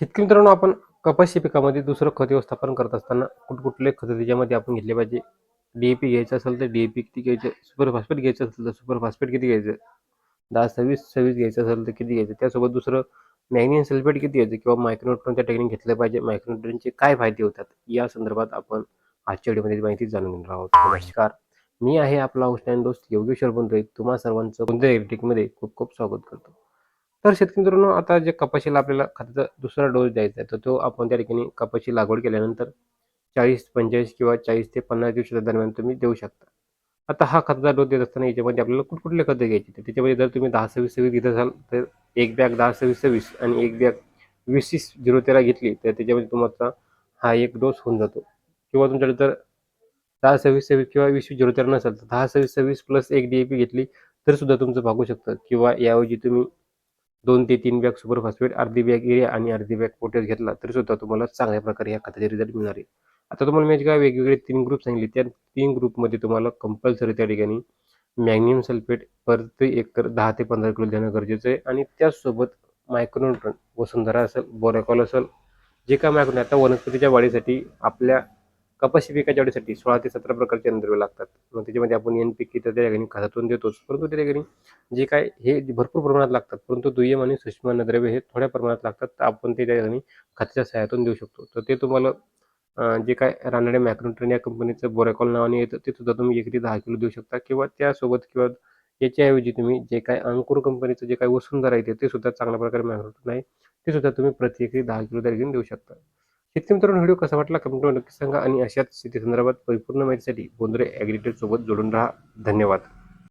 शेतकरी मित्रांनो आपण कपाशी पिकामध्ये दुसरं खत व्यवस्थापन करत असताना कुठकुठले खत त्याच्यामध्ये आपण घेतले पाहिजे? डीएपी घ्यायचं असेल तर डीएपी किती घ्यायचं? सुपर फॉस्फेट घ्यायचं असेल तर सुपर फॉस्फेट किती घ्यायचं? दहा सव्वीस सव्वीस घ्यायचं असेल तर किती घ्यायचं? त्यासोबत दुसरं मॅग्नियम सल्फेट किती घ्यायचं किंवा मायक्रोन्युट्रॉनच्या टेक्निक घेतलं पाहिजे? मायक्रोन्युट्रॉनचे काय फायदे होतात? या संदर्भात आपण आजच्या व्हिडिओमध्ये माहिती जाणून घेणार आहोत. नमस्कार. मी आहे आपला औषध दोस्त योगेश्वर बोंद्रे तुम्हा सर्वांचं कोणत्या मध्ये खूप खूप स्वागत करतो. तर शेतकरी मित्रांनो आता जे कपाशीला आपल्याला खताचा दुसरा डोस द्यायचा आहे तर तो आपण त्या ठिकाणी कपाशी लागवड केल्यानंतर चाळीस पंचेचाळीस किंवा चाळीस ते पन्नास दिवसाच्या दरम्यान तुम्ही देऊ शकता. आता हा खताचा डोस देत असताना याच्यामध्ये आपल्याला कुठकुठले खतं घ्यायचे तर त्याच्यामध्ये जर तुम्ही दहा सव्वीस सव्वीस घेत असाल तर एक बॅग दहा सव्वीस सव्वीस आणि एक बॅग वीस वीस झिरो तेरा घेतली तर त्याच्यामध्ये तुम्हाला हा एक डोस होऊन जातो. किंवा तुमच्याकडे जर दहा सव्वीस सव्वीस किंवा वीस वीस झिरो तेरा नसेल तर दहा सव्वीस सव्वीस प्लस एक डी ए पी घेतली तर सुद्धा तुमचं भागू शकतं. किंवा याऐवजी तुम्ही दोन ते तीन बॅग सुपर फॉस्फेट अर्धी बॅग एरिया आणि अर्धी बॅग पोटॅश घेतला तरी सुद्धा तुम्हाला चांगल्या प्रकारे या खताचे रिझल्ट मिळणार आहे. आता तुम्हाला मी काय वेगवेगळे तीन ग्रुप सांगितले त्या तीन ग्रुपमध्ये तुम्हाला कंपल्सरी त्या ठिकाणी मॅग्नियम सल्फेट प्रति एकर दहा ते पंधरा किलो देणं गरजेचं आहे आणि त्याचसोबत मायक्रोन्युट्रन वसुंधरा असेल बोरॅकॉल असेल जे काय मायक्रोन आता वनस्पतीच्या वाढीसाठी आपल्या कपाशी पिकाच्या वाढीसाठी सोळा ते सतरा प्रकारचे अन्नद्रव्य लागतात. मग त्याच्यामध्ये आपण एन पी तर त्या ठिकाणी खतातून देतोच. परंतु त्या ठिकाणी जे काय हे भरपूर प्रमाणात लागतात परंतु दुय्यम आणि सूक्ष्म अन्नद्रव्य हे थोड्या प्रमाणात लागतात तर आपण ते त्या ठिकाणी खताच्या सहाय्यातून देऊ शकतो. तर ते तुम्हाला जे काय रानडे मॅक्रोट्रेन या कंपनीचं बोरॅकॉल नावाने येतं ते सुद्धा तुम्ही एकरी दहा किलो देऊ शकता. किंवा त्यासोबत किंवा याच्याऐवजी तुम्ही जे काय अंकुर कंपनीचं जे काय वसुंधरा येते ते सुद्धा चांगल्या प्रकारे मॅक्रोट्रेन आहे ते सुद्धा तुम्ही प्रति एकरी दहा किलो त्या ठिकाणी देऊ शकता. शेतकरी मित्रांनो व्हिडिओ कसा वाटला? कमेंटमध्ये नक्की सांगा आणि अशाच शेती संदर्भात परिपूर्ण माहितीसाठी बोंद्रे ॲग्रिटेड सोबत जोडून राहा. धन्यवाद.